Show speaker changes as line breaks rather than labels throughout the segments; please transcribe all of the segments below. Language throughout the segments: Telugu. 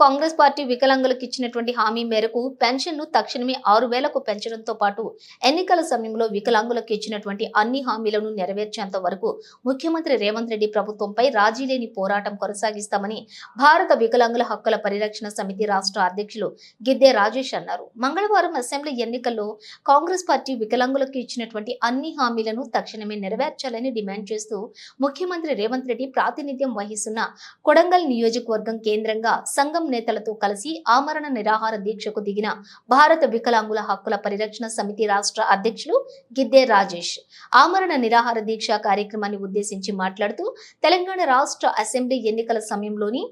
కాంగ్రెస్ పార్టీ వికలాంగులకు ఇచ్చినటువంటి హామీ మేరకు పెన్షన్ను తక్షణమే ఆరు వేలకు పెంచడంతో పాటు ఎన్నికల సమయంలో వికలాంగులకు ఇచ్చినటువంటి అన్ని హామీలను నెరవేర్చేంత వరకు ముఖ్యమంత్రి రేవంత్ రెడ్డి ప్రభుత్వంపై రాజీ లేని పోరాటం కొనసాగిస్తామని భారత వికలాంగుల హక్కుల పరిరక్షణ సమితి రాష్ట్ర అధ్యక్షులు గిద్దే రాజేష్ అన్నారు. మంగళవారం అసెంబ్లీ ఎన్నికల్లో కాంగ్రెస్ పార్టీ వికలాంగులకు ఇచ్చినటువంటి అన్ని హామీలను తక్షణమే నెరవేర్చాలని డిమాండ్ చేస్తూ ముఖ్యమంత్రి రేవంత్ రెడ్డి ప్రాతినిధ్యం వహిస్తున్న కొడంగల్ నియోజకవర్గం కేంద్రంగా సంఘం నేతలతో కలిసి ఆమరణ నిరాహార దీక్షకు దిగిన భారత వికలాంగుల హక్కుల పరిరక్షణ సమితి రాష్ట్ర అధ్యక్షులు గిద్దే రాజేష్. ఆమరణ నిరాహార దీక్ష కార్యక్రమాన్ని ఉద్దేశించి మాట్లాడుతూ తెలంగాణ రాష్ట్ర అసెంబ్లీ ఎన్నికల సమయంలోని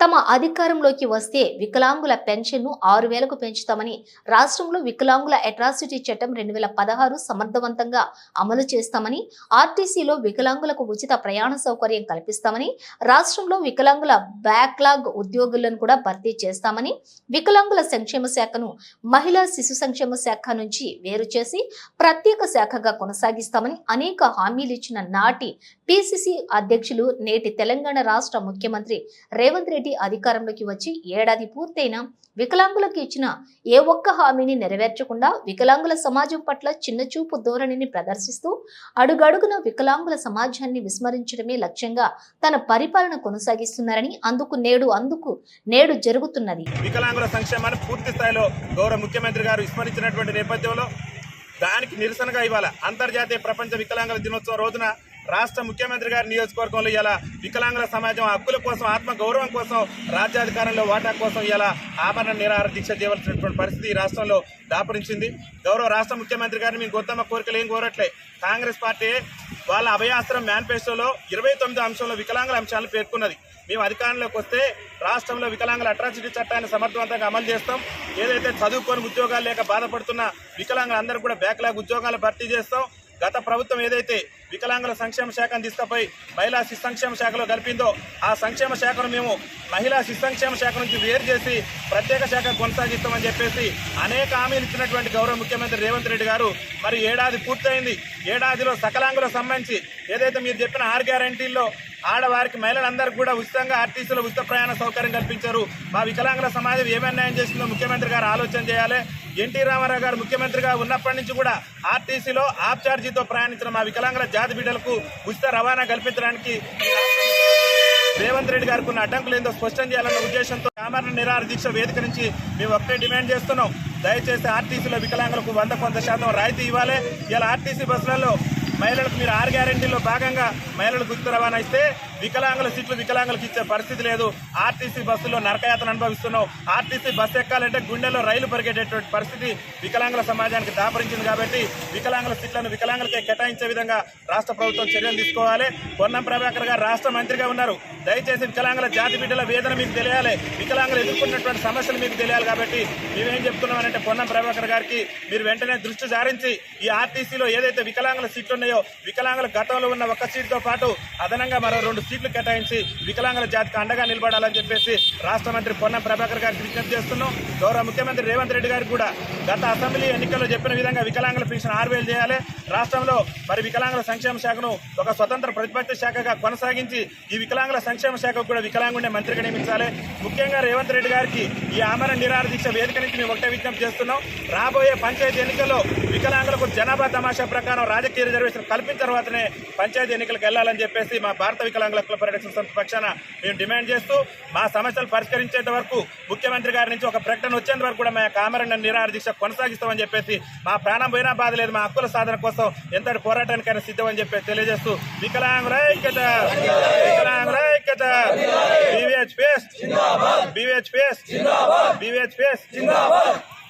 తమ అధికారంలోకి వస్తే వికలాంగుల పెన్షన్ను ఆరు వేలకు పెంచుతామని రాష్ట్రంలో వికలాంగుల అట్రాసిటీ చట్టం రెండు వేల పదహారు సమర్థవంతంగా అమలు చేస్తామని ఆర్టీసీలో వికలాంగులకు ఉచిత ప్రయాణ సౌకర్యం కల్పిస్తామని రాష్ట్రంలో వికలాంగుల బ్యాక్లాగ్ ఉద్యోగులను కూడా భర్తీ చేస్తామని వికలాంగుల సంక్షేమ శాఖను మహిళా శిశు సంక్షేమ శాఖ నుంచి వేరు చేసి ప్రత్యేక శాఖగా కొనసాగిస్తామని అనేక హామీలు ఇచ్చిన నాటి పిసిసి అధ్యక్షులు నేటి తెలంగాణ రాష్ట్ర ముఖ్యమంత్రి రేవంత్ రెడ్డి అధికారంలోకి వచ్చి ఏడాది పూర్తయినా వికలాంగులకు ఇచ్చిన ఏ ఒక్క హామీని నెరవేర్చకుండా వికలాంగుల సమాజం పట్ల చిన్నచూపు ధోరణిని ప్రదర్శిస్తూ అడుగడుగున వికలాంగుల సమాజాన్ని విస్మరించడమే లక్ష్యంగా తన పరిపాలన కొనసాగిస్తున్నారని అందుకు నేడు అందుకు నేడు జరుగుతున్నది.
వికలాంగుల సంక్షేమాన్ని పూర్తి స్థాయిలో గౌరవ ముఖ్యమంత్రి గారు విస్మరించినటువంటి నేపథ్యంలో దానికి నిరసనగా ఇవాళ అంతర్జాతీయ ప్రపంచ వికలాంగుల దినోత్సవం రోజున రాష్ట్ర ముఖ్యమంత్రి గారి నియోజకవర్గంలో ఇలా వికలాంగుల సమాజం హక్కుల కోసం ఆత్మ గౌరవం కోసం రాజ్యాధికారంలో వాటా కోసం ఇలా ఆభరణ నిరాహార దీక్ష చేయవలసినటువంటి పరిస్థితి ఈ రాష్ట్రంలో దాపురించింది. గౌరవ రాష్ట్ర ముఖ్యమంత్రి గారిని మేము గొంతమ్మ కోరికలు ఏం కోరట్లే. కాంగ్రెస్ పార్టీ వాళ్ళ అభయాస్త్రం మేనిఫెస్టోలో ఇరవై తొమ్మిది అంశంలో వికలాంగుల అంశాలను పేర్కొన్నది. మేము అధికారంలోకి వస్తే రాష్ట్రంలో వికలాంగుల అట్రాసిటీ చట్టాన్ని సమర్థవంతంగా అమలు చేస్తాం. ఏదైతే చదువుకొని ఉద్యోగాలు లేక బాధపడుతున్న వికలాంగులందరూ కూడా బ్యాక్లాగ్ ఉద్యోగాలు భర్తీ చేస్తాం. గత ప్రభుత్వం ఏదైతే వికలాంగుల సంక్షేమ శాఖను తీసుకుపోయి మహిళా శిశు సంక్షేమ శాఖలో కలిపిందో ఆ సంక్షేమ శాఖను మేము మహిళా శిశు సంక్షేమ శాఖ నుంచి వేరు చేసి ప్రత్యేక శాఖ కొనసాగిస్తామని చెప్పేసి అనేక హామీలు ఇచ్చినటువంటి గౌరవ ముఖ్యమంత్రి రేవంత్ రెడ్డి గారు. మరి ఏడాది పూర్తయింది. ఏడాదిలో సకలాంగులకు సంబంధించి ఏదైతే మీరు చెప్పిన ఆరు గ్యారంటీల్లో ఆడవారికి మహిళలందరికీ కూడా ఉచితంగా ఆర్టీసీలో ఉచిత ప్రయాణ సౌకర్యం కల్పించారు. మా వికలాంగుల సమాజం ఏం చేసిందో ముఖ్యమంత్రి గారు ఆలోచన చేయాలి. ఎన్టీ రామారావు గారు ముఖ్యమంత్రిగా ఉన్నప్పటి నుంచి కూడా ఆర్టీసీలో ఆప్ ఛార్జీతో ప్రయాణించిన మా వికలాంగుల జాతి బిడ్డలకు ఉచిత రవాణా కల్పించడానికి రేవంత్ రెడ్డి గారికి ఉన్న అడ్డంకులు ఏందో స్పష్టం చేయాలన్న ఉద్దేశంతో ఆమరణ నిరాహార దీక్ష వేదిక నుంచి మేము ఒకటే డిమాండ్ చేస్తున్నాం. దయచేసి ఆర్టీసీలో వికలాంగులకు వంద కొంత శాతం రాయితీ ఇవ్వాలి. ఇలా ఆర్టీసీ బస్సులలో మహిళలకు మీరు ఆరు గ్యారెంటీలో భాగంగా మహిళలకు ఉచిత రవాణా ఇస్తే వికలాంగుల సీట్లు వికలాంగులకు ఇచ్చే పరిస్థితి లేదు. ఆర్టీసీ బస్సులో నరకయాత్రను అనుభవిస్తున్నాం ఆర్టీసీ బస్సు ఎక్కాలంటే గుండెలో రైలు పరిగెట్టేటువంటి పరిస్థితి వికలాంగుల సమాజానికి దాపరించింది కాబట్టి వికలాంగుల సీట్లను వికలాంగులకే కేటాయించే విధంగా రాష్ట్ర ప్రభుత్వం చర్యలు తీసుకోవాలి. పొన్నం ప్రభాకర్ గారు రాష్ట్ర మంత్రిగా ఉన్నారు. దయచేసి వికలాంగుల జాతి బిడ్డల వేదన మీకు తెలియాలి. వికలాంగులు ఎదుర్కొన్నటువంటి సమస్యలు మీకు తెలియాలి కాబట్టి మేమేం చెప్తున్నామంటే పొన్నం ప్రభాకర్ గారికి మీరు వెంటనే దృష్టి సారించి ఈ ఆర్టీసీలో ఏదైతే వికలాంగుల సీట్లు ఉన్నాయో వికలాంగుల గతంలో ఉన్న ఒక్క సీటుతో పాటు అదనంగా మరో రెండు సీట్లు కేటాయించి వికలాంగుల జాతికి అండగా నిలబడాలని చెప్పేసి రాష్ట్ర మంత్రి పొన్నం ప్రభాకర్ గారికి విజ్ఞప్తి చేస్తున్నాం. గౌరవ ముఖ్యమంత్రి రేవంత్ రెడ్డి గారికి కూడా గత అసెంబ్లీ ఎన్నికల్లో చెప్పిన విధంగా వికలాంగుల పెన్షన్ ఆరువేలు చేయాలి. రాష్ట్రంలో మరి వికలాంగుల సంక్షేమ శాఖను ఒక స్వతంత్ర ప్రతిపక్ష శాఖగా కొనసాగించి ఈ వికలాంగుల సంక్షేమ శాఖకు కూడా వికలాంగుండే మంత్రిగా నియమించాలి. ముఖ్యంగా రేవంత్ రెడ్డి గారికి ఈ ఆమరణ నిరాహార దీక్ష వేదిక నుంచి మేము ఒకటే విజ్ఞప్తి చేస్తున్నాం. రాబోయే పంచాయతీ ఎన్నికల్లో వికలాంగులకు జనాభా తమాషా ప్రకారం రాజకీయ రిజర్వేషన్ కల్పించిన తర్వాతనే పంచాయతీ ఎన్నికలకు వెళ్ళాలని చెప్పేసి మా భారత వికలాంగుల హక్కుల పరిరక్షణ సంస్థ పక్షాన మేము డిమాండ్ చేస్తూ మా సమస్యలు పరిష్కరించేంత వరకు ముఖ్యమంత్రి గారి నుంచి ఒక ప్రకటన వచ్చేంత వరకు కూడా మా యొక్క ఆమరణ నిరాహార దీక్ష కొనసాగిస్తామని చెప్పేసి మా ప్రాణం పోయినా బాధ లేదు మా హక్కుల సాధన కోసం ఎంతటి పోరాటానికైనా సిద్ధమని చెప్పి తెలియజేస్తూ వికలాంగుల ఐక్యత వికలాంగుల ఐక్యత. బీవీహెచ్